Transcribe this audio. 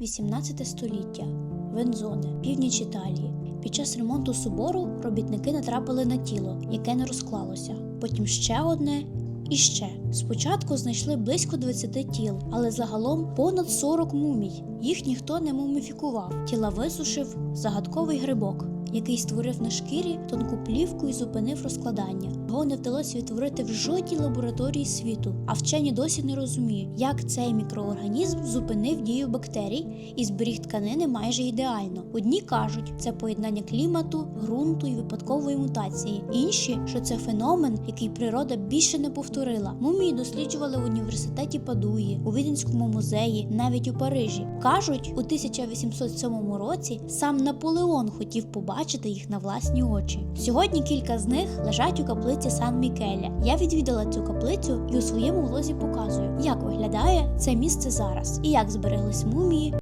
18 століття. Вензоне, північ Італії. Під час ремонту собору робітники натрапили на тіло, яке не розклалося. Потім ще одне і ще. Спочатку знайшли близько 20 тіл, але загалом понад 40 мумій. Їх ніхто не муміфікував. Тіла висушив загадковий грибок, який створив на шкірі тонку плівку і зупинив розкладання. Його не вдалося відтворити в жодній лабораторії світу, а вчені досі не розуміють, як цей мікроорганізм зупинив дію бактерій і зберіг тканини майже ідеально. Одні кажуть, це поєднання клімату, ґрунту і випадкової мутації. Інші, що це феномен, який природа більше не повторила. Мумії досліджували в університеті Падуї, у Віденському музеї, навіть у Парижі. Кажуть, у 1807 році сам Наполеон хотів побачити їх на власні очі. Сьогодні кілька з них лежать у каплиці Сан Мікеля. Я відвідала цю каплицю і у своєму влозі показую, як виглядає це місце зараз і як збереглись мумії